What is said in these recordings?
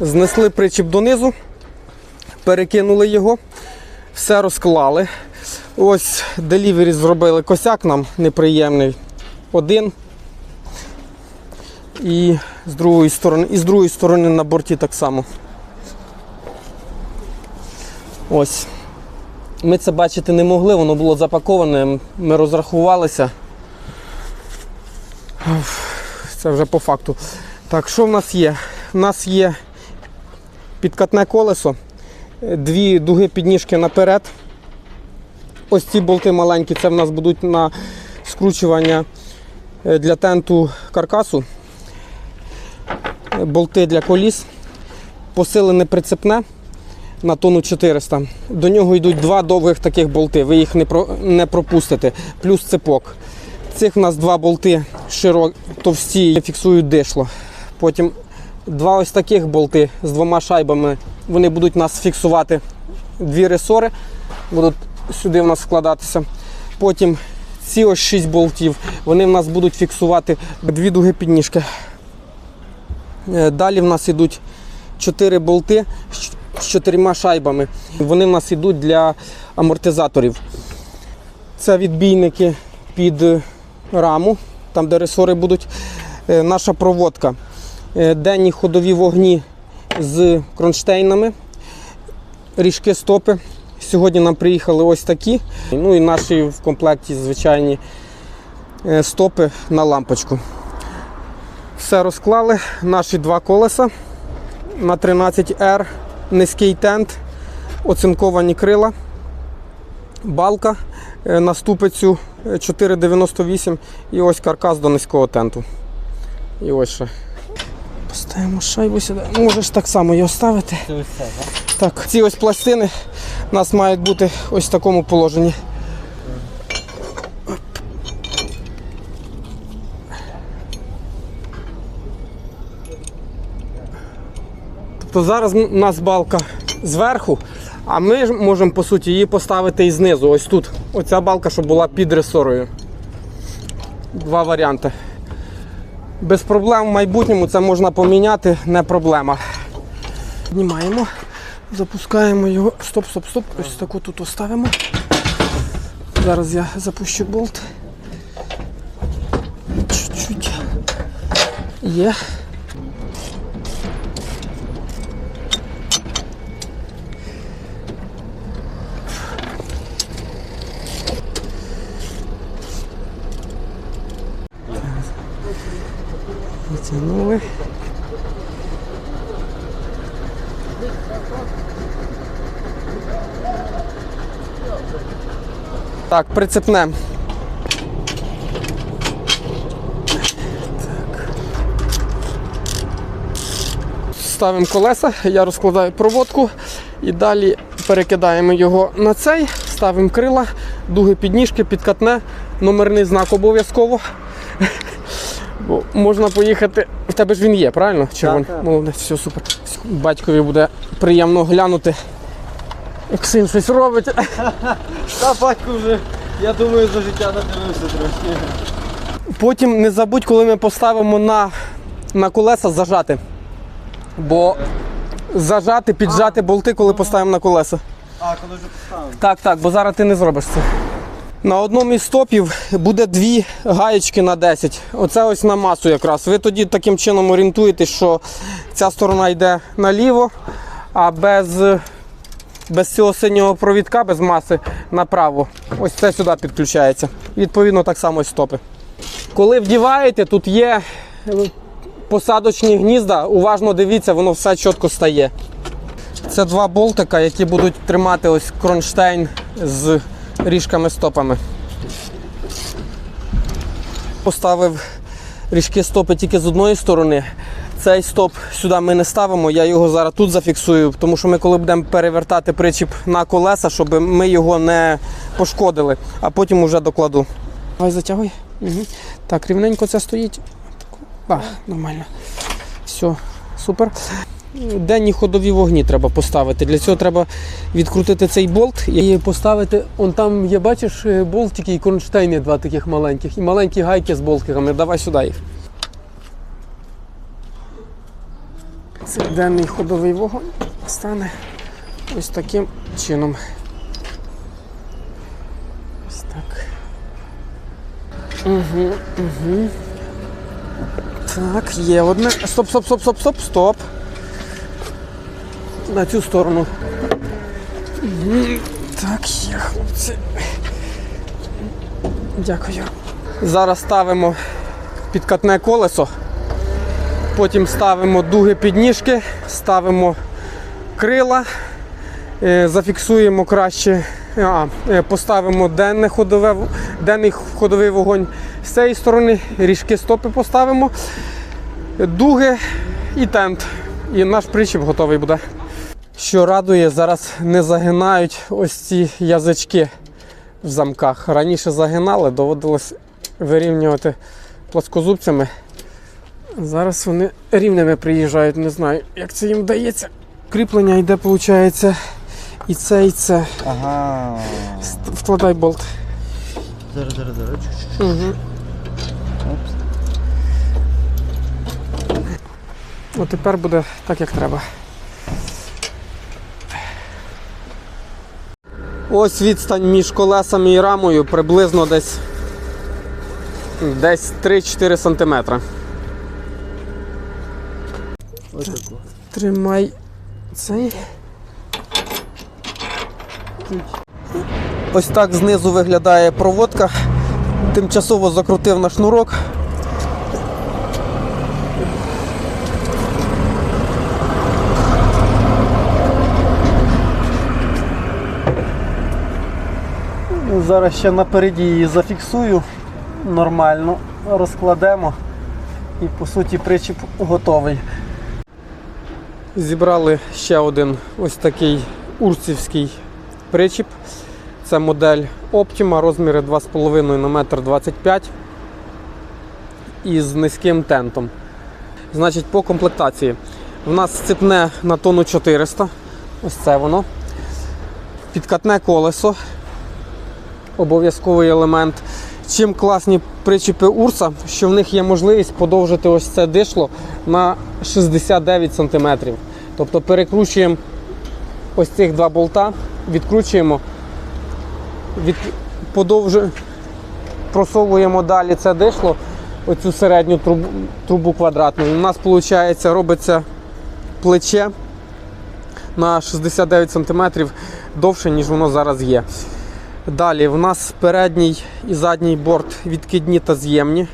Знесли причіп донизу, перекинули його, все розклали. Ось делівері зробили косяк нам неприємний. Один. І з другої сторони, і з другої сторони на борті так само. Ось. Ми це бачити не могли, воно було запаковане, ми розрахувалися. Це вже по факту. Так, що в нас є? У нас є підкатне колесо, дві дуги підніжки наперед. Ось ці болти маленькі, це в нас будуть на скручування е, для тенту каркасу. Болти для коліс. Посилене прицепне на тонну 400. До нього йдуть два довгих таких болти, ви їх не, про, не пропустите. Плюс цепок. Цих в нас два болти широкі, товсті, фіксують дишло. Потім два ось таких болти з двома шайбами. Вони будуть нас фіксувати дві ресори, будуть сюди в нас вкладатися. Потім ці ось шість болтів, вони в нас будуть фіксувати дві дуги підніжки. Е, Далі в нас йдуть чотири болти з чотирма шайбами. Вони в нас йдуть для амортизаторів. Це відбійники під е, раму, там де ресори будуть. Е, Наша проводка. Е, Денні ходові вогні з кронштейнами, ріжки стопи. Сьогодні нам приїхали ось такі. Ну і наші в комплекті звичайні е, стопи на лампочку. Все розклали. Наші два колеса на 13R, низький тент, оцинковані крила, балка е, на ступицю е, 4,98 і ось каркас до низького тенту. І ось ще. Поставимо шайбу сюди. Можеш так само його ставити. Це ось це, так? Так, ці ось пластини у нас мають бути ось в такому положенні. Тобто зараз у нас балка зверху, а ми можемо по суті її поставити і знизу. Ось тут. Оця балка, щоб була під ресорою. Два варіанти. Без проблем в майбутньому це можна поміняти, не проблема. Піднімаємо, запускаємо його. Стоп, стоп, стоп. Ось таку тут оставимо. Зараз я запущу болт. Чуть-чуть. Є. Затягнули. Так, прицепне. Ставимо колеса, я розкладаю проводку і далі перекидаємо його на цей, ставимо крила, дуги підніжки, підкатне, номерний знак обов'язково. Бо можна поїхати. В тебе ж він є, правильно? Червоний? Так, так. Молодець, все супер. Батькові буде приємно глянути. Як син щось робить. Та батько вже, я думаю, за життя надивився трошки. Потім не забудь, коли ми поставимо на, на колеса, зажати. Бо зажати, піджати болти, коли поставимо на колеса. А, коли вже поставив. Так, так, бо зараз ти не зробиш це. На одному із стопів буде дві гаєчки на 10. Оце ось на масу якраз. Ви тоді таким чином орієнтуєтесь, що ця сторона йде наліво, а без, без цього синього провідка, без маси направо. Ось це сюди підключається. Відповідно, так само і стопи. Коли вдіваєте, тут є е, посадочні гнізда, уважно дивіться, воно все чітко стає. Це два болтика, які будуть тримати ось кронштейн з ріжками стопами. Поставив ріжки стопи тільки з одної сторони. Цей стоп сюди ми не ставимо, я його зараз тут зафіксую, тому що ми коли будемо перевертати причіп на колеса, щоб ми його не пошкодили, а потім вже докладу. Давай затягуй. Угу. Так, рівненько це стоїть. А, нормально. Все, супер. Денні ходові вогні треба поставити. Для цього треба відкрутити цей болт і поставити. Он там є, бачиш, е, болтики і кронштейни два таких маленьких. І маленькі гайки з болтиками. Давай сюди їх. Цей денний ходовий вогонь стане ось таким чином. Ось так. Угу, угу. Так, є одне. Стоп, стоп, стоп, стоп, стоп, стоп. На цю сторону. Так, є, хлопці. Дякую. Зараз ставимо підкатне колесо. Потім ставимо дуги підніжки, ставимо крила, е, зафіксуємо краще, а, е, поставимо денне ходове, денний ходовий вогонь з цієї сторони, ріжки стопи поставимо, дуги і тент. І наш причіп готовий буде. Що радує, зараз не загинають ось ці язички в замках. Раніше загинали, доводилось вирівнювати плоскозубцями. Зараз вони рівними приїжджають, не знаю, як це їм вдається. Кріплення йде, виходить, і це, і це. Ага. Вкладай болт. Зараз, зараз, зараз. Угу. От тепер буде так, як треба. Ось відстань між колесами і рамою приблизно десь, десь 3-4 см. Тримай цей. Ось так знизу виглядає проводка. Тимчасово закрутив на шнурок. Зараз ще напереді її зафіксую нормально, розкладемо і по суті причіп готовий. Зібрали ще один ось такий урцівський причіп. Це модель Optima, розміри 2,5 на 1,25 м із низьким тентом. Значить, по комплектації. В нас цепне на тонну 400. Ось це воно. Підкатне колесо. Обов'язковий елемент. Чим класні причіпи Урса, що в них є можливість подовжити ось це дишло на 69 см. Тобто перекручуємо ось цих два болта, відкручуємо, від, подовжуємо, просовуємо далі це дишло, оцю середню трубу, трубу квадратну. У нас виходить, робиться плече на 69 см довше, ніж воно зараз є. Далі в нас передній і задній борт відкидні та з'ємні.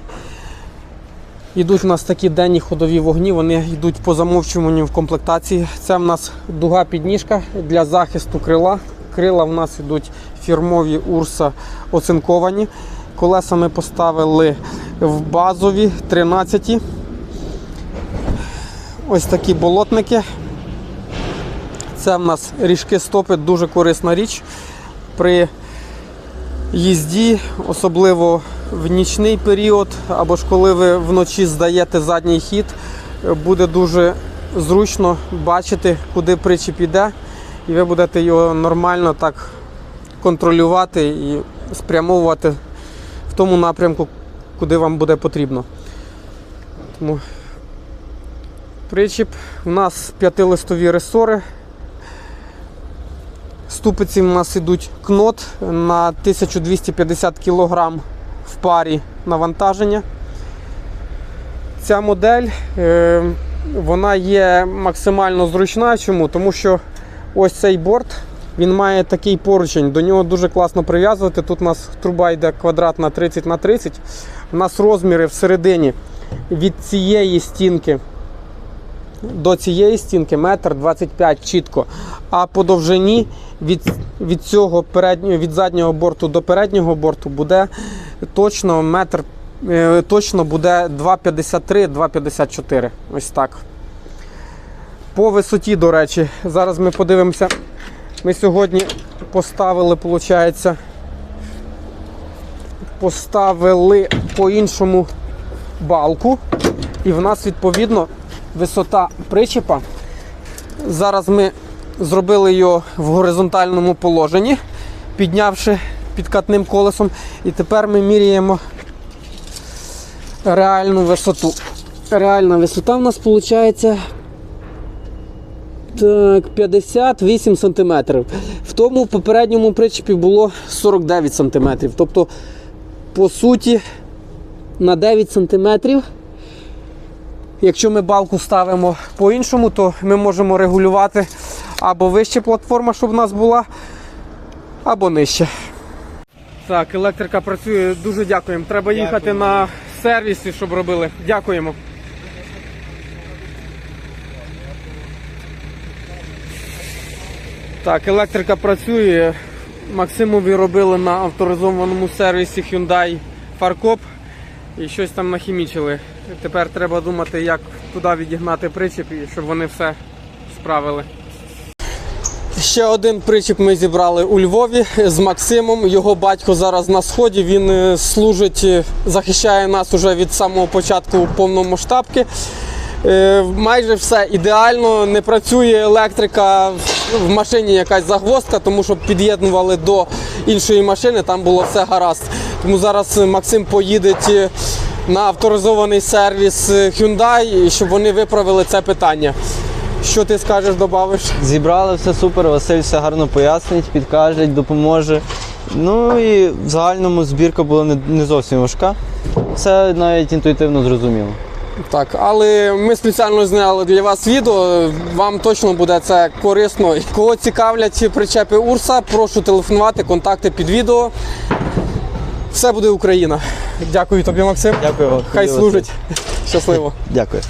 Йдуть у нас такі денні ходові вогні, вони йдуть по замовчуванню в комплектації. Це в нас дуга підніжка для захисту крила. Крила в нас йдуть фірмові Урса оцинковані. Колеса ми поставили в базові 13. Ось такі болотники. Це в нас ріжки стопи, дуже корисна річ. При їзді, особливо в нічний період, або ж коли ви вночі здаєте задній хід, буде дуже зручно бачити, куди причіп іде, і ви будете його нормально так контролювати і спрямовувати в тому напрямку, куди вам буде потрібно. Тому причіп у нас п'ятилистові ресори. Ступиці у нас йдуть кнот на 1250 кг в парі навантаження. Ця модель е, вона є максимально зручна. Чому? Тому що ось цей борт він має такий поручень, до нього дуже класно прив'язувати. Тут у нас труба йде квадратна 30 на 30 У нас розміри всередині від цієї стінки до цієї стінки метр 25 чітко. А по довжині від, від цього переднього, від заднього борту до переднього борту буде точно метр, е, точно буде 2,53-2,54. Ось так. По висоті, до речі, зараз ми подивимося. Ми сьогодні поставили, виходить, поставили по-іншому балку. І в нас відповідно висота причепа. Зараз ми зробили його в горизонтальному положенні, піднявши підкатним колесом. І тепер ми міряємо реальну висоту. Реальна висота в нас виходить Так, 58 см. В тому попередньому причепі було 49 см. Тобто, по суті, на 9 см. Якщо ми балку ставимо по-іншому, то ми можемо регулювати або вище платформа, щоб у нас була, або нижче. Так, електрика працює. Дуже дякуємо. Треба їхати на сервіси, щоб робили. Дякуємо. Так, електрика працює. Максимові робили на авторизованому сервісі Hyundai Farkop і щось там нахімічили. Тепер треба думати, як туди відігнати причіп, щоб вони все справили. Ще один причіп ми зібрали у Львові з Максимом. Його батько зараз на сході. Він е, служить, е, захищає нас уже від самого початку повномасштабки. Е, Майже все ідеально, не працює електрика, в машині якась загвоздка, тому що під'єднували до іншої машини, там було все гаразд. Тому зараз Максим поїде на авторизований сервіс Hyundai, щоб вони виправили це питання. Що ти скажеш, добавиш? Зібрали все супер, Василь все гарно пояснить, підкаже, допоможе. Ну і в загальному збірка була не, не зовсім важка. Все навіть інтуїтивно зрозуміло. Так, але ми спеціально зняли для вас відео. Вам точно буде це корисно. Кого цікавлять причепи Урса, прошу телефонувати, контакти під відео. Все буде Україна. Дякую тобі, Максим. Дякую вам. Хай служить. Щасливо. Дякую.